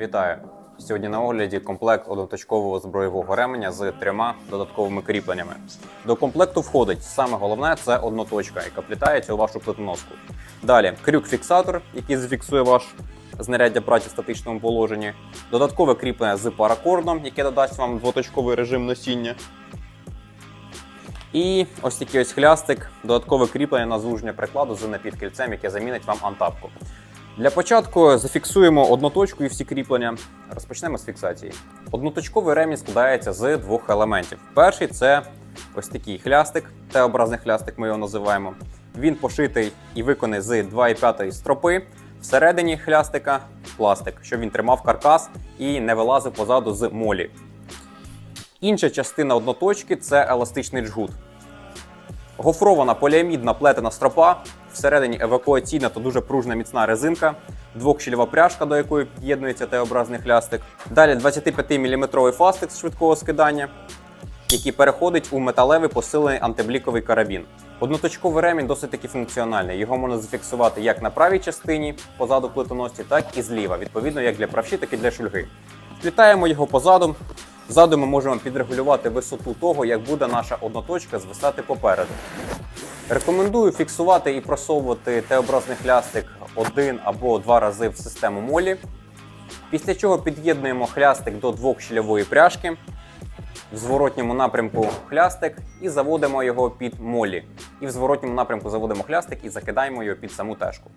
Вітаю! Сьогодні на огляді комплект одноточкового зброєвого ременя з трьома додатковими кріпленнями. До комплекту входить саме головне це одноточка, яка плітається у вашу плитоноску. Далі крюк-фіксатор, який зафіксує ваш знаряддя праці в статичному положенні. Додаткове кріплення з паракордом, яке додасть вам двоточковий режим носіння. І ось такий ось хлястик, додаткове кріплення на звуження прикладу з напівкільцем, яке замінить вам антапку. Для початку зафіксуємо одну точку і всі кріплення. Розпочнемо з фіксації. Одноточковий ремінь складається з двох елементів. Перший це ось такий хлястик, Т-образний хлястик, ми його називаємо. Він пошитий і виконаний з 2,5 стропи. Всередині хлястика пластик, щоб він тримав каркас і не вилазив позаду з молі. Інша частина одноточки це еластичний джгут. Гофрована поліамідна плетена стропа, всередині евакуаційна та дуже пружна міцна резинка, двохщільова пряжка, до якої під'єднується Т-образний хлястик. Далі 25-мм фастик з швидкого скидання, який переходить у металевий посилений антибліковий карабін. Одноточковий ремінь досить таки функціональний. Його можна зафіксувати як на правій частині позаду плитоносці, так і зліва, відповідно як для правші, так і для шульги. Вплітаємо його позаду. Ззаду ми можемо підрегулювати висоту того, як буде наша одноточка звисати попереду. Рекомендую фіксувати і просовувати Т-образний хлястик один або два рази в систему молі. Після чого під'єднуємо хлястик до двохщільової пряжки, в зворотньому напрямку хлястик і заводимо його під молі. І в зворотньому напрямку заводимо хлястик і закидаємо його під саму тежку.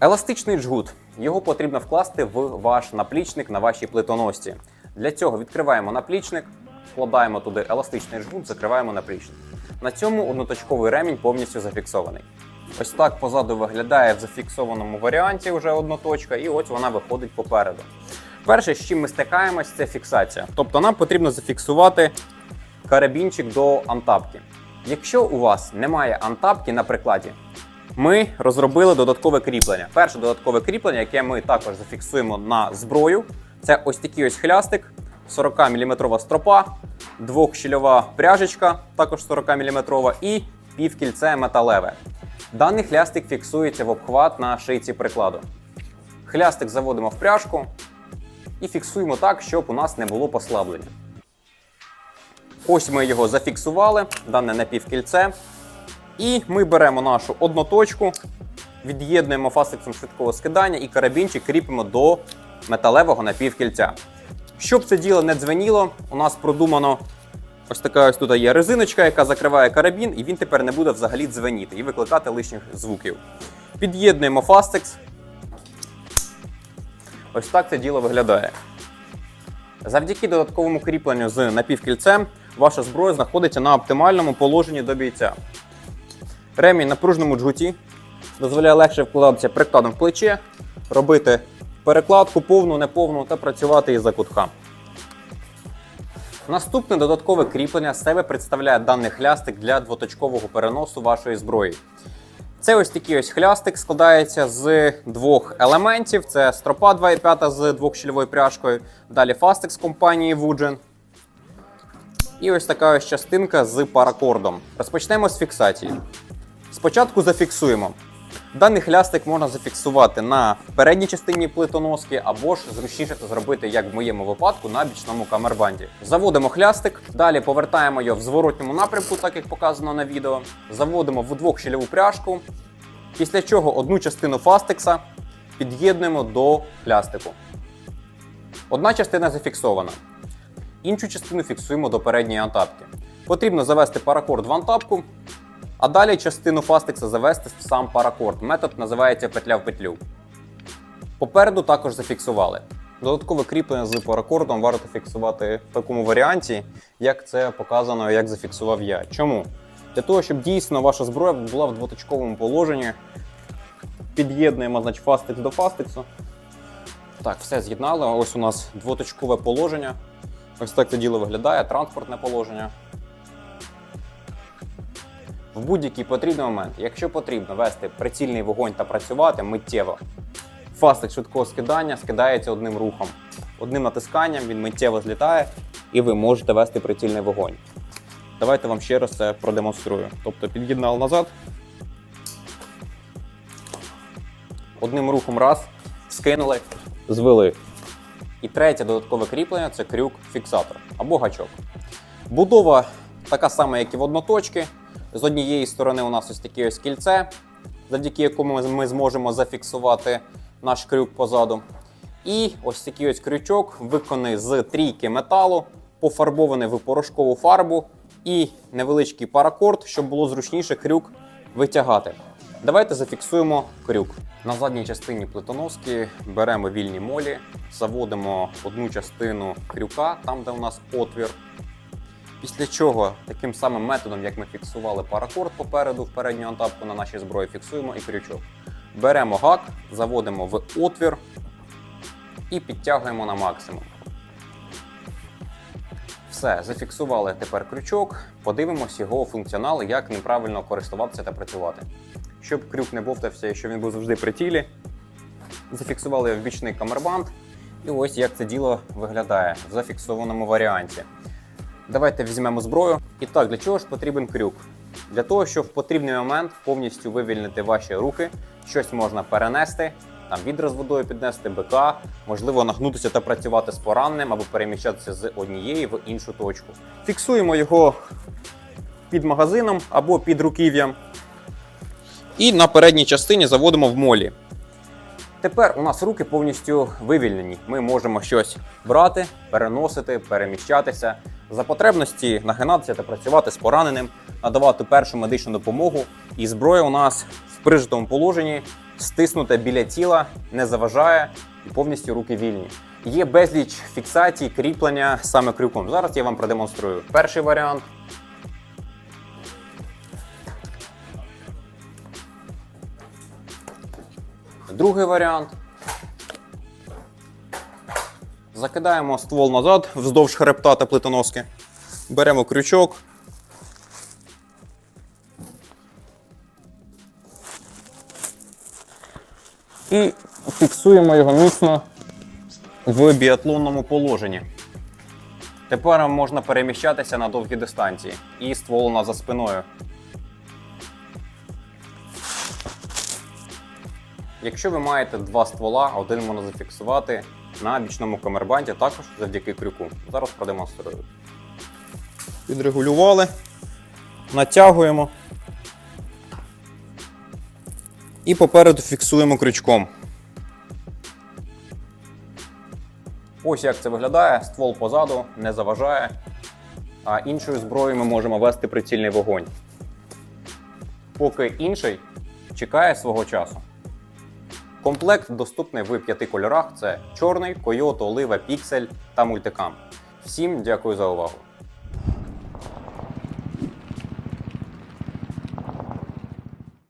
Еластичний джгут. Його потрібно вкласти в ваш наплічник на вашій плитоносці. Для цього відкриваємо наплічник, вкладаємо туди еластичний жгут, закриваємо наплічник. На цьому одноточковий ремінь повністю зафіксований. Ось так позаду виглядає в зафіксованому варіанті вже одноточка, і ось вона виходить попереду. Перше, з чим ми стикаємось, це фіксація. Тобто нам потрібно зафіксувати карабінчик до антапки. Якщо у вас немає антапки на прикладі, ми розробили додаткове кріплення. Перше додаткове кріплення, яке ми також зафіксуємо на зброю, це ось такий ось хлястик, 40 мм стропа, двохщільова пряжечка, також 40 мм, і півкільце металеве. Даний хлястик фіксується в обхват на шийці прикладу. Хлястик заводимо в пряжку і фіксуємо так, щоб у нас не було послаблення. Ось ми його зафіксували, дане напівкільце. І ми беремо нашу одноточку, від'єднуємо фастексом швидкого скидання і карабінчик кріпимо до металевого напівкільця. Щоб це діло не дзвеніло, у нас продумано ось така ось тут є резиночка, яка закриває карабін, і він тепер не буде взагалі дзвеніти і викликати лишніх звуків. Під'єднуємо фастекс. Ось так це діло виглядає. Завдяки додатковому кріпленню з напівкільцем ваша зброя знаходиться на оптимальному положенні до бійця. Ремінь на пружному джгуті дозволяє легше вкладатися прикладом в плече, робити перекладку повну, неповну та працювати із закутка. Наступне додаткове кріплення з себе представляє даний хлястик для двоточкового переносу вашої зброї. Це ось такий ось хлястик складається з двох елементів: це стропа 2,5 з двохщільовою пряжкою, далі фастик з компанії Woodgen. І ось така ось частинка з паракордом. Розпочнемо з фіксації. Спочатку зафіксуємо. Даний хлястик можна зафіксувати на передній частині плитоноски, або ж зручніше це зробити, як в моєму випадку, на бічному камербанді. Заводимо хлястик, далі повертаємо його в зворотньому напрямку, так як показано на відео. Заводимо в двохщільову пряжку, після чого одну частину фастекса під'єднуємо до хлястику. Одна частина зафіксована. Іншу частину фіксуємо до передньої антапки. Потрібно завести паракорд в антапку, а далі частину фастекса завести в сам паракорд. Метод називається петля в петлю. Попереду також зафіксували. Додаткове кріплення з паракордом варто фіксувати в такому варіанті, як це показано, як зафіксував я. Чому? Для того, щоб дійсно ваша зброя була в двоточковому положенні. Під'єднуємо значить, фастекс до фастексу. Так, все з'єднали. Ось у нас двоточкове положення. Ось так це діло виглядає, транспортне положення. В будь-який потрібний момент, якщо потрібно вести прицільний вогонь та працювати миттєво, фастик швидкого скидання скидається одним рухом. Одним натисканням він миттєво злітає, і ви можете вести прицільний вогонь. Давайте вам ще раз це продемонструю. Тобто під'єднали назад. Одним рухом раз, скинули, звели. І третє додаткове кріплення це крюк-фіксатор або гачок. Будова така сама, як і в одноточки. З однієї сторони у нас ось таке ось кільце, завдяки якому ми- зможемо зафіксувати наш крюк позаду. І ось такий ось крючок виконаний з трійки металу, пофарбований в порошкову фарбу і невеличкий паракорд, щоб було зручніше крюк витягати. Давайте зафіксуємо крюк. На задній частині плитоноски беремо вільні молі, заводимо одну частину крюка, там де у нас отвір. Після чого таким самим методом, як ми фіксували паракорд попереду в передню антапку на нашій зброї, фіксуємо і крючок. Беремо гак, заводимо в отвір і підтягуємо на максимум. Все, зафіксували тепер крючок, подивимось його функціонал, як ним правильно користуватися та працювати. Щоб крюк не бовтався і щоб він був завжди при тілі, зафіксували в бічний камербанд. І ось як це діло виглядає в зафіксованому варіанті. Давайте візьмемо зброю. І так, для чого ж потрібен крюк? Для того, щоб в потрібний момент повністю вивільнити ваші руки, щось можна перенести, там відро з водою піднести, БК, можливо, нагнутися та працювати з пораненим або переміщатися з однієї в іншу точку. Фіксуємо його під магазином або під руків'ям. І на передній частині заводимо в молі. Тепер у нас руки повністю вивільнені. Ми можемо щось брати, переносити, переміщатися. За потребності нагинатися та працювати з пораненим, надавати першу медичну допомогу. І зброя у нас в прижитому положенні стиснута біля тіла, не заважає і повністю руки вільні. Є безліч фіксацій, кріплення саме крюком. Зараз я вам продемонструю. Перший варіант. Другий варіант. Закидаємо ствол назад вздовж хребта та плитоноски. Беремо крючок. І фіксуємо його міцно в біатлонному положенні. Тепер можна переміщатися на довгі дистанції. І ствол за спиною. Якщо ви маєте два ствола, один можна зафіксувати на бічному камербанді, також завдяки крюку. Зараз продемонструю. Підрегулювали, натягуємо і попереду фіксуємо крючком. Ось як це виглядає. Ствол позаду не заважає, а іншою зброєю ми можемо вести прицільний вогонь. Поки інший чекає свого часу. Комплект доступний в п'яти кольорах: це чорний, койот, олива, піксель та мультикам. Всім дякую за увагу.